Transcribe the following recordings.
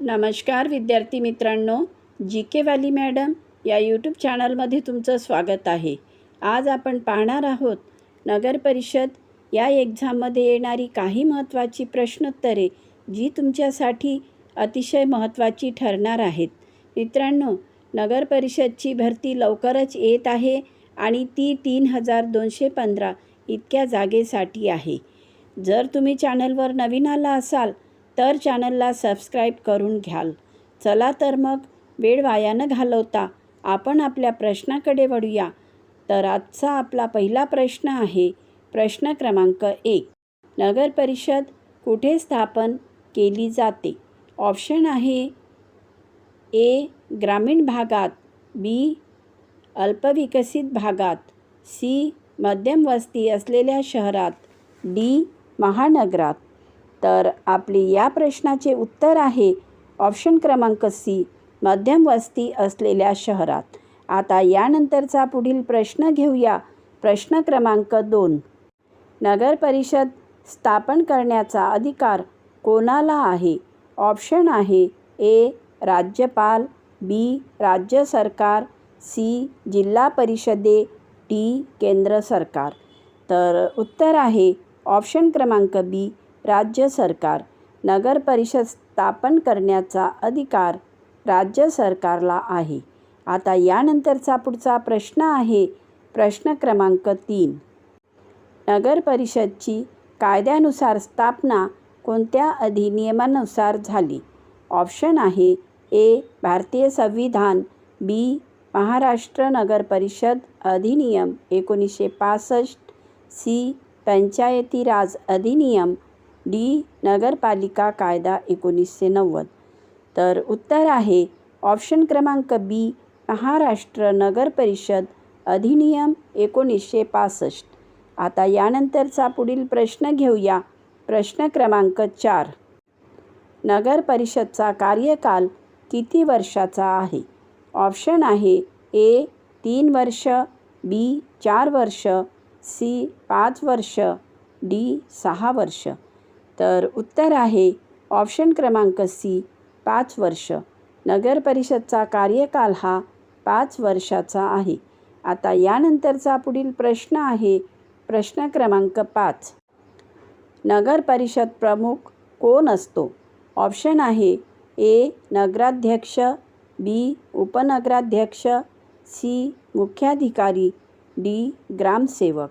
नमस्कार विद्यार्थी मित्रांनो. जी के वाली मॅडम या यूट्यूब चॅनलमध्ये तुमचं स्वागत आहे. आज आपण पाहणार आहोत नगर परिषद या एक्झाममध्ये येणारी काही महत्त्वाची प्रश्नोत्तरे जी तुमच्यासाठी अतिशय महत्त्वाची ठरणार आहेत. मित्रांनो नगर परिषदची भरती लवकरच येत आहे आणि ती तीन हजार दोनशे पंधरा इतक्या जागेसाठी आहे. जर तुम्ही चॅनलवर नवीन आला असाल तर चॅनलला सबस्क्राईब करून घ्याल. चला तर मग वेळ वायानं घालवता आपण आपल्या प्रश्नाकडे वळूया. तर आजचा आपला पहिला प्रश्न आहे प्रश्न क्रमांक एक. नगर परिषद कुठे स्थापन केली जाते? ऑप्शन आहे ए ग्रामीण भागात बी अल्पविकसित भागात सी मध्यम वस्ती असलेल्या शहरात डी महानगरात. तर आपली या प्रश्नाचे उत्तर आहे ऑप्शन क्रमांक सी मध्यम वस्ती असलेल्या शहरात. आता यानंतरचा पुढील प्रश्न घेऊया. प्रश्न क्रमांक दोन. नगर परिषद स्थापन करण्याचा अधिकार कोणाला आहे? ऑप्शन आहे ए राज्यपाल बी राज्य सरकार सी जिल्हा परिषदे डी केंद्र सरकार. तर उत्तर आहे ऑप्शन क्रमांक बी. राज्य सरकार नगर परिषद स्थापन करण्याचा अधिकार राज्य सरकारला आहे. आता यानंतरचा पुढचा प्रश्न आहे प्रश्न क्रमांक तीन. नगर परिषदची कायद्यानुसार स्थापना कोणत्या अधिनियमानुसार झाली? ऑप्शन आहे ए भारतीय संविधान बी महाराष्ट्र नगर परिषद अधिनियम एकोणीसशे पासष्ट सी पंचायती राज अधिनियम डी नगरपालिका कायदा एकोणीसशे नव्वद. तर उत्तर आहे ऑप्शन क्रमांक बी महाराष्ट्र नगर परिषद अधिनियम एकोणीसशे पासष्ट. आता यानंतरचा पुढील प्रश्न घेऊया. प्रश्न क्रमांक चार. नगर परिषदचा कार्यकाल किती वर्षाचा आहे? ऑप्शन आहे ए तीन वर्ष बी चार वर्ष सी पाच वर्ष डी सहा वर्ष. तर उत्तर आहे ऑप्शन क्रमांक सी पाच वर्ष. नगर परिषदचा कार्यकाल हा पाच वर्षाचा आहे. आता यानंतरचा पुढील प्रश्न आहे प्रश्न क्रमांक पाच. नगर परिषद प्रमुख कोण असतो? ऑप्शन आहे ए नगराध्यक्ष बी उपनगराध्यक्ष सी मुख्याधिकारी डी ग्रामसेवक.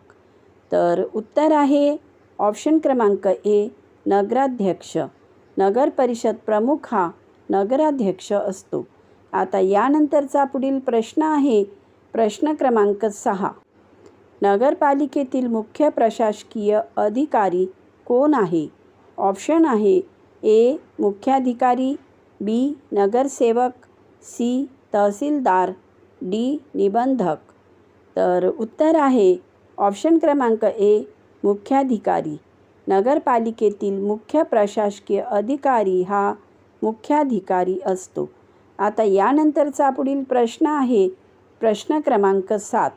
तर उत्तर आहे ऑप्शन क्रमांक ए नगराध्यक्ष. नगर परिषद प्रमुख हा नगराध्यक्ष असतो. आता यानंतरचा पुढील प्रश्न आहे प्रश्न क्रमांक सहा. नगरपालिकेतील मुख्य प्रशासकीय अधिकारी कोण आहे? ऑप्शन आहे ए मुख्याधिकारी बी नगरसेवक सी तहसीलदार डी निबंधक. तर उत्तर आहे ऑप्शन क्रमांक ए मुख्याधिकारी. नगरपालिकेतील मुख्य प्रशासकीय अधिकारी हा मुख्याधिकारी असतो. आता यानंतरचा पुढील प्रश्न आहे. प्रश्न क्रमांक सात.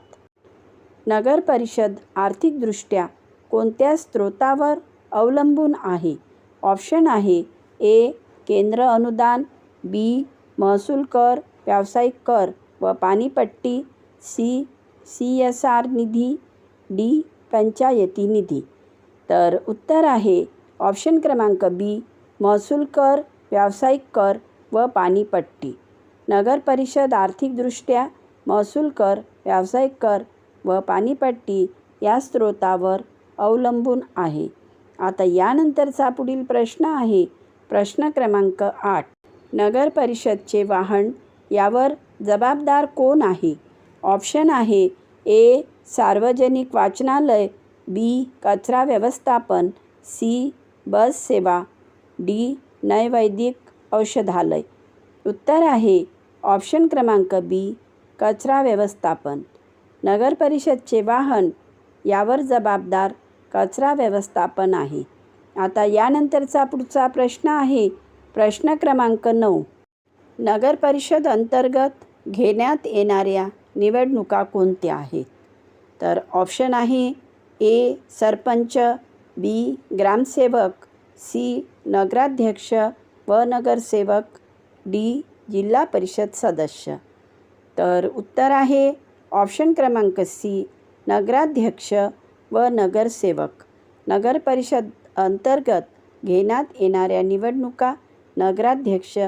नगर परिषद आर्थिकदृष्ट्या कोणत्या स्रोतावर अवलंबून आहे? ऑप्शन आहे. ए. केंद्र अनुदान बी. महसूल कर व्यावसायिक कर व पाणीपट्टी सी. सी. एस. आर. निधी डी. पंचायती निधी. तर उत्तर आहे. ऑप्शन क्रमांक बी. महसूल कर व्यावसायिक कर व पाणीपट्टी. नगर परिषद आर्थिकदृष्ट्या महसूल कर व्यावसायिक कर व पाणीपट्टी या स्रोतावर अवलंबून आहे. आता यानंतरचा पुढील प्रश्न आहे. प्रश्न क्रमांक आठ. नगर परिषदचे वाहन यावर जबाबदार कोण आहे? ऑप्शन आहे ए. सार्वजनिक वाचनालय बी. कचरा व्यवस्थापन. सी. बस सेवा. डी. नैवैदिक औषधालय. उत्तर आहे. ऑप्शन क्रमांक बी. कचरा व्यवस्थापन. नगर परिषदचे वाहन. यावर जबाबदार कचरा व्यवस्थापन आहे. आता यानंतरचा पुढचा प्रश्न आहे. प्रश्न क्रमांक नऊ. नगर परिषद अंतर्गत घेण्यात येणाऱ्या निवडणुका कोणत्या आहेत? तर ऑप्शन आहे ए. सरपंच बी. ग्रामसेवक सी. नगराध्यक्ष व नगरसेवक डी. जिल्हा परिषद सदस्य. तर उत्तर आहे ऑप्शन क्रमांक सी. नगराध्यक्ष व नगरसेवक. नगर परिषद अंतर्गत घेण्यात येणाऱ्या निवडणुका नगराध्यक्ष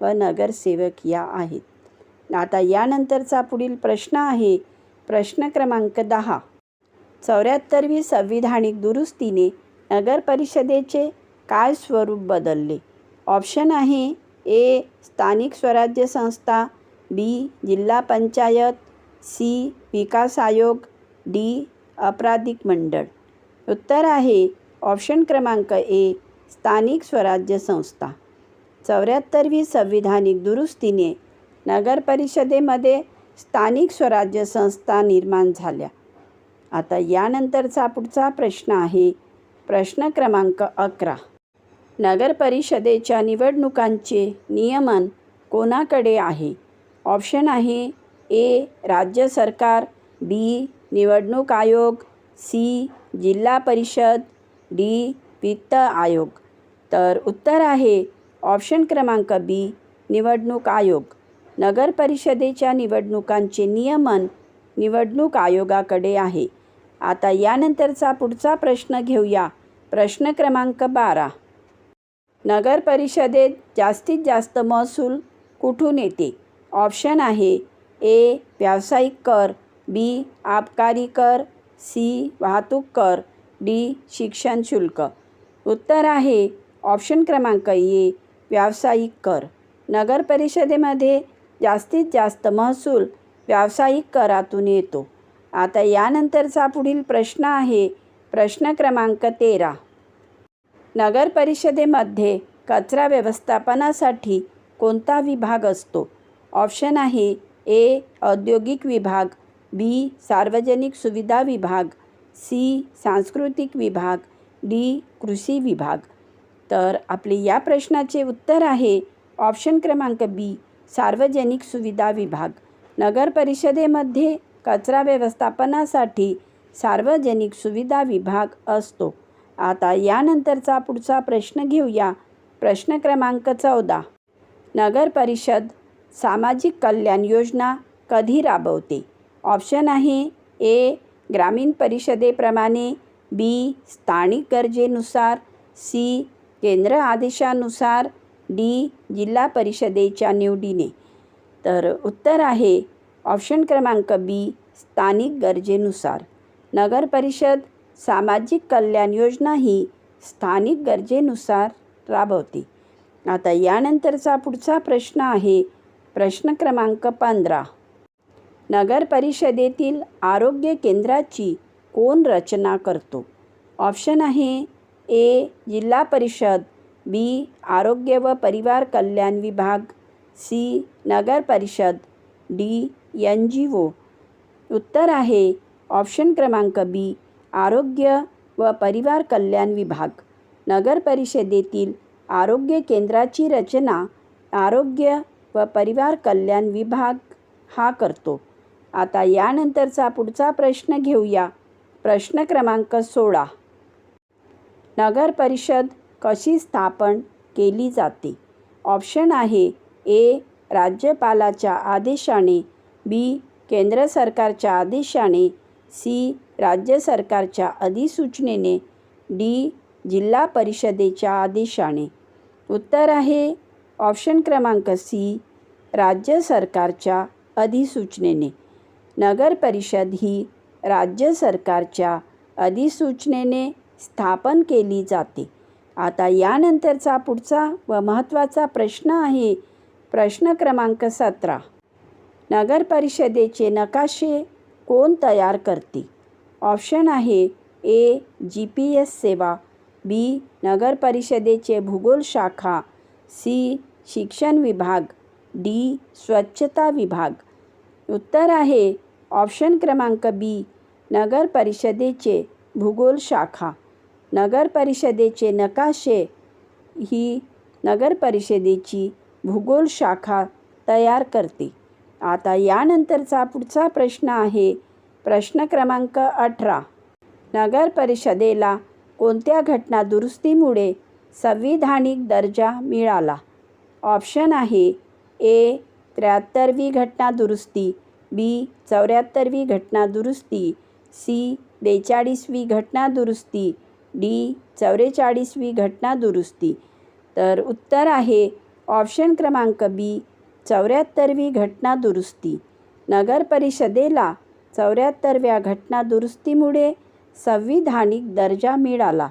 व नगरसेवक या आहेत. आता यानंतरचा पुढील प्रश्न आहे. प्रश्न क्रमांक दहा. चौऱ्याहत्तरवी संविधानिक दुरुस्तीने नगर परिषदेचे काय स्वरूप बदलले? ऑप्शन आहे ए स्थानिक स्वराज्य संस्था बी जिल्हा पंचायत सी विकास आयोग डी अपराधिक मंडळ. उत्तर आहे ऑप्शन क्रमांक ए स्थानिक स्वराज्य संस्था. चौऱ्याहत्तरवी संविधानिक दुरुस्तीने नगर परिषदेमध्ये स्थानिक स्वराज्य संस्था निर्माण झाल्या. आता यानंतरचा पुढचा प्रश्न आहे. प्रश्न क्रमांक अकरा. नगर परिषदेच्या निवडणुकांचे नियमन कोणाकडे आहे? ऑप्शन आहे ए राज्य सरकार बी निवडणूक आयोग सी जिल्हा परिषद डी वित्त आयोग. तर उत्तर आहे ऑप्शन क्रमांक बी निवडणूक आयोग. नगर परिषदेच्या निवडणुकांचे नियमन निवडणूक आयोगाकडे आहे. आता यानंतरचा पुढचा प्रश्न घेऊया. प्रश्न क्रमांक बारा. नगर परिषदेत जास्तीत जास्त महसूल कुठून येते? ऑप्शन आहे ए. व्यावसायिक कर बी. आबकारी कर सी. वाहतूक कर डी. शिक्षण शुल्क. उत्तर आहे ऑप्शन क्रमांक ए. व्यावसायिक कर. नगर परिषदेमध्ये जास्तीत जास्त महसूल व्यावसायिक करातून येतो. आता यानंतरचा पुढील प्रश्न आहे. प्रश्न क्रमांक तेरा. नगर परिषदेमध्ये कचरा व्यवस्थापनासाठी कोणता विभाग असतो? ऑप्शन आहे ए औद्योगिक विभाग बी सार्वजनिक सुविधा विभाग सी सांस्कृतिक विभाग डी कृषी विभाग. तर आपले या प्रश्नाचे उत्तर आहे ऑप्शन क्रमांक बी सार्वजनिक सुविधा विभाग. नगर परिषदेमध्ये कचरा व्यवस्थापनासाठी सार्वजनिक सुविधा विभाग असतो. आता यानंतरचा पुढचा प्रश्न घेऊया. प्रश्न क्रमांक चौदा. नगर परिषद सामाजिक कल्याण योजना कधी राबवते? ऑप्शन आहे ए. ग्रामीण परिषदेप्रमाणे बी. स्थानिक गरजेनुसार सी. केंद्र आदेशानुसार डी. जिल्हा परिषदेच्या निवडीने. तर उत्तर आहे ऑप्शन क्रमांक बी स्थानिक गरजेनुसार. नगरपरिषद सामाजिक कल्याण योजना ही स्थानिक गरजेनुसार राबवते. आता यानंतरचा पुढचा प्रश्न आहे प्रश्न क्रमांक पंधरा. नगर परिषदेतील आरोग्य केंद्राची कोण रचना करतो? ऑप्शन आहे ए जिल्हा परिषद बी आरोग्य व परिवार कल्याण विभाग सी नगर परिषद डी एन जी ओ. उत्तर आहे ऑप्शन क्रमांक बी आरोग्य व परिवार कल्याण विभाग. नगर परिषदेतील आरोग्य केंद्राची रचना आरोग्य व परिवार कल्याण विभाग हा करतो. आता यानंतरचा पुढचा प्रश्न घेऊया. प्रश्न क्रमांक सोळा. नगर परिषद कशी स्थापन केली जाते? ऑप्शन आहे ए राज्यपालाच्या आदेशाने बी. केंद्र सरकारच्या आदेशाने सी. राज्य सरकारच्या अधिसूचनेने डी. जिल्हा परिषदेच्या आदेशाने. उत्तर आहे. ऑप्शन क्रमांक सी. राज्य सरकारच्या अधिसूचनेने. नगर परिषद ही राज्य सरकारच्या अधिसूचनेने स्थापन केली जाते. आता यानंतरचा पुढचा व महत्त्वाचा प्रश्न आहे. प्रश्न क्रमांक सतरा. नगर परिषदेचे नकाशे कोण तयार करते? ऑप्शन आहे ए, जी पी एस सेवा, बी, नगर परिषदेचे भूगोल शाखा, सी, शिक्षण विभाग, डी, स्वच्छता विभाग. उत्तर आहे ऑप्शन क्रमांक बी, नगर परिषदेचे भूगोल शाखा. नगर परिषदेचे नकाशे ही नगर परिषदेची भूगोल शाखा तयार करते. आता यानंतरचा पुढचा प्रश्न आहे. प्रश्न क्रमांक अठरा. नगर परिषदेला कोणत्या घटना दुरुस्तीमुळे संविधानिक दर्जा मिळाला? ऑप्शन आहे ए त्र्याहत्तरवी घटना दुरुस्ती बी चौऱ्याहत्तरवी घटना दुरुस्ती सी बेचाळीसवी घटना दुरुस्ती डी चौवेचाळीसवी घटना दुरुस्ती. तर उत्तर आहे ऑप्शन क्रमांक बी चौऱ्याहत्तरवी घटना दुरुस्ती नगर परिषदेला चौऱ्याहत्तरव्या घटना दुरुस्तीमुळे संविधानिक दर्जा मिळाला.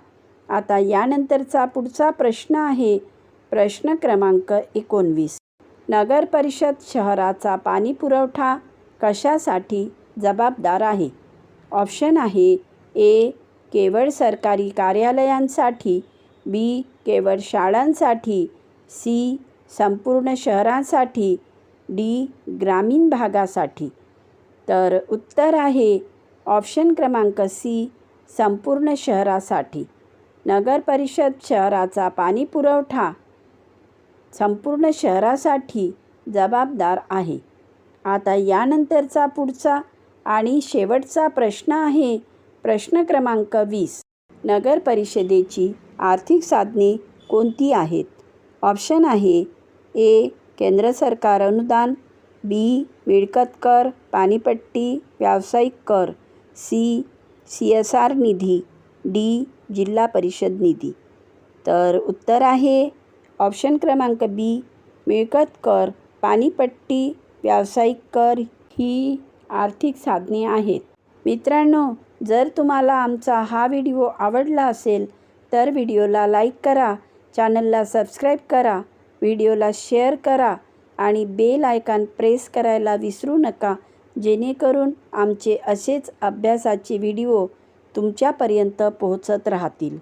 आता यानंतरचा पुढचा प्रश्न आहे प्रश्न क्रमांक एकोणवीस. नगर परिषद शहराचा पाणी पुरवठा कशासाठी जबाबदार आहे? ऑप्शन आहे ए केवळ सरकारी कार्यालयांसाठी बी केवळ शाळांसाठी सी संपूर्ण शहरांसाठी डी ग्रामीण भागासाठी. तर उत्तर आहे ऑप्शन क्रमांक सी संपूर्ण शहरासाठी. नगर परिषद शहराचा पाणी पुरवठा संपूर्ण शहरासाठी जबाबदार आहे. आता यानंतरचा पुढचा आणि शेवटचा प्रश्न आहे प्रश्न क्रमांक वीस. नगर परिषदेची आर्थिक साधने कोणती आहेत? ऑप्शन आहे ए. केंद्र सरकार अनुदान बी. मिळकत कर पाणीपट्टी व्यावसायिक कर सी. सी एस आर निधी डी. जिल्हा परिषद निधी. तर उत्तर आहे ऑप्शन क्रमांक बी. मिळकत कर पाणीपट्टी व्यावसायिक कर ही आर्थिक साधने आहेत. मित्रांनो जर तुम्हाला आमचा हा व्हिडिओ आवडला असेल तर व्हिडिओला लाईक करा चॅनलला सबस्क्राईब करा व्हिडिओला शेअर करा आणि बेल आयकॉन प्रेस करायला विसरू नका जेणेकरून आमचे असेच अभ्यासाचे व्हिडिओ तुमच्यापर्यंत पोहोचत राहतील.